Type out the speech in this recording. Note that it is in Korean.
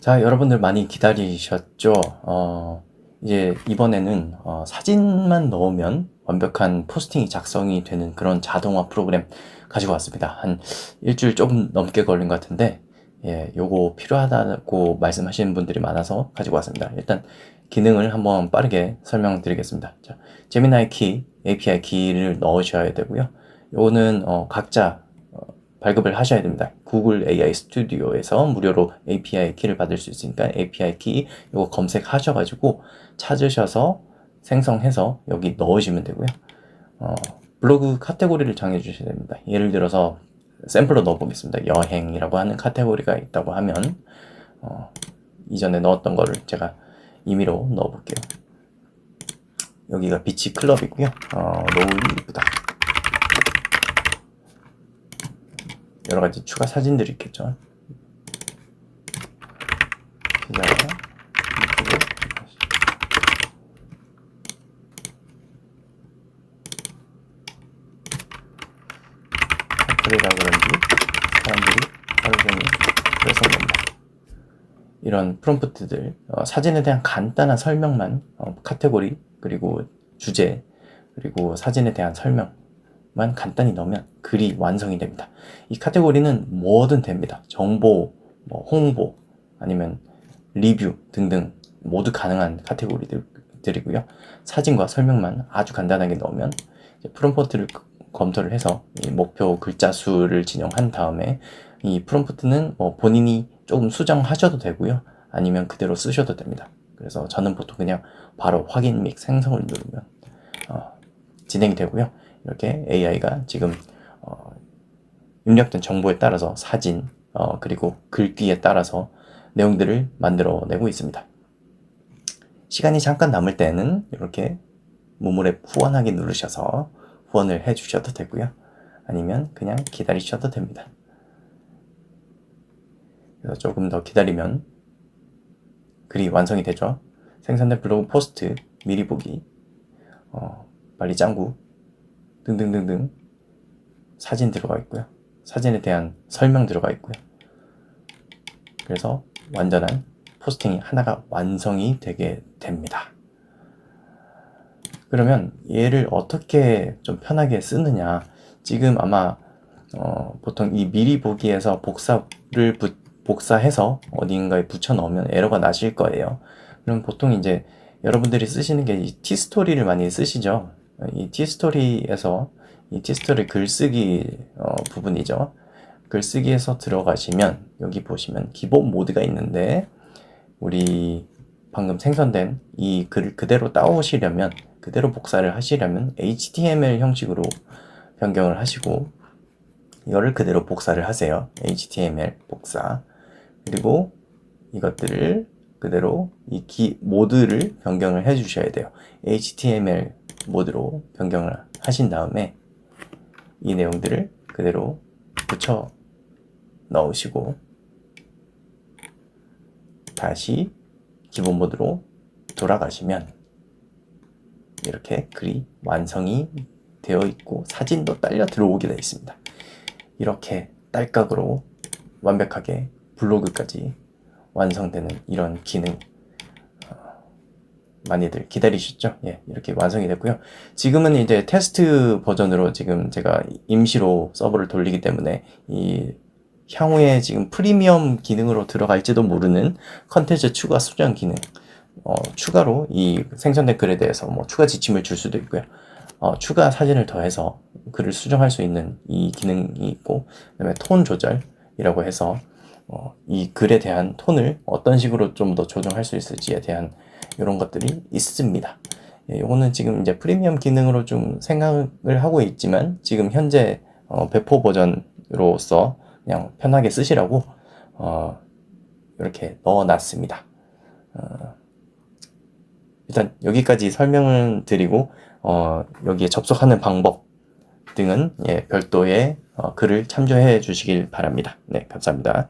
자, 여러분들 많이 기다리셨죠? 어, 이제 이번에는 어, 사진만 넣으면 완벽한 포스팅이 작성이 되는 그런 자동화 프로그램 가지고 왔습니다. 한 일주일 조금 넘게 걸린 것 같은데, 예, 요거 필요하다고 말씀하시는 분들이 많아서 가지고 왔습니다. 일단 기능을 한번 빠르게 설명드리겠습니다. 자, 제미나이 키, API 키를 넣으셔야 되고요. 요거는 어, 각자 발급을 하셔야 됩니다. 구글 AI 스튜디오에서 무료로 API 키를 받을 수 있으니까 API 키 이거 검색하셔가지고 찾으셔서 생성해서 여기 넣으시면 되고요. 어, 블로그 카테고리를 정해 주셔야 됩니다. 예를 들어서 샘플로 넣어보겠습니다. 여행이라고 하는 카테고리가 있다고 하면 어, 이전에 넣었던 거를 제가 임의로 넣어볼게요. 여기가 비치 클럽이고요. 어, 노을 이쁘다. 여러 가지 추가 사진들이 있겠죠. 시작을 어플이라 그런지 사람들이 하루 종일 그래서 겁니다. 이런 프롬프트들 어, 사진에 대한 간단한 설명만 어, 카테고리 그리고 주제 그리고 사진에 대한 설명 만 간단히 넣으면 글이 완성이 됩니다. 이 카테고리는 뭐든 됩니다. 정보, 뭐 홍보, 아니면 리뷰 등등 모두 가능한 카테고리들이고요. 사진과 설명만 아주 간단하게 넣으면 프롬프트를 검토를 해서 목표 글자 수를 진영한 다음에 이 프롬프트는 뭐 본인이 조금 수정하셔도 되고요. 아니면 그대로 쓰셔도 됩니다. 그래서 저는 보통 그냥 바로 확인 및 생성을 누르면 어, 진행이 되고요. 이렇게 AI가 지금 어, 입력된 정보에 따라서 사진 어, 그리고 글귀에 따라서 내용들을 만들어내고 있습니다. 시간이 잠깐 남을 때는 이렇게 모물에 후원하기 누르셔서 후원을 해주셔도 되고요. 아니면 그냥 기다리셔도 됩니다. 그래서 조금 더 기다리면 글이 완성이 되죠. 생산된 블로그 포스트 미리 보기, 어, 빨리 짱구 등등등등 사진 들어가 있고요. 사진에 대한 설명 들어가 있고요. 그래서 완전한 포스팅이 하나가 완성이 되게 됩니다. 그러면 얘를 어떻게 좀 편하게 쓰느냐. 지금 아마 어, 보통 이 미리 보기에서 복사를 부, 복사해서 어딘가에 붙여 넣으면 에러가 나실 거예요. 그럼 보통 이제 여러분들이 쓰시는 게 이 티스토리를 많이 쓰시죠. 이 티스토리에서 이 티스토리 글쓰기 어, 부분이죠. 글쓰기에서 들어가시면 여기 보시면 기본 모드가 있는데 우리 방금 생성된 이 글을 그대로 따오시려면 그대로 복사를 하시려면 HTML 형식으로 변경을 하시고 이거를 그대로 복사를 하세요. HTML 복사. 그리고 이것들을 그대로 이 기, 모드를 변경을 해 주셔야 돼요. HTML 모드로 변경을 하신 다음에 이 내용들을 그대로 붙여 넣으시고 다시 기본 모드로 돌아가시면 이렇게 글이 완성이 되어 있고 사진도 딸려 들어오게 되어 있습니다. 이렇게 딸깍으로 완벽하게 블로그까지 완성되는 이런 기능 어, 많이들 기다리셨죠? 예, 이렇게 완성이 됐고요. 지금은 이제 테스트 버전으로 지금 제가 임시로 서버를 돌리기 때문에 이 향후에 지금 프리미엄 기능으로 들어갈지도 모르는 컨텐츠 추가 수정 기능 어, 추가로 이 생성된 글에 대해서 뭐 추가 지침을 줄 수도 있고요. 어, 추가 사진을 더해서 글을 수정할 수 있는 이 기능이 있고, 그다음에 톤 조절이라고 해서 어, 이 글에 대한 톤을 어떤 식으로 좀 더 조정할 수 있을지에 대한 이런 것들이 있습니다. 예, 요거는 지금 이제 프리미엄 기능으로 좀 생각을 하고 있지만 지금 현재 어, 배포 버전으로서 그냥 편하게 쓰시라고 어, 이렇게 넣어놨습니다. 어, 일단 여기까지 설명을 드리고 어, 여기에 접속하는 방법 등은 예, 별도의 어, 글을 참조해 주시길 바랍니다. 네, 감사합니다.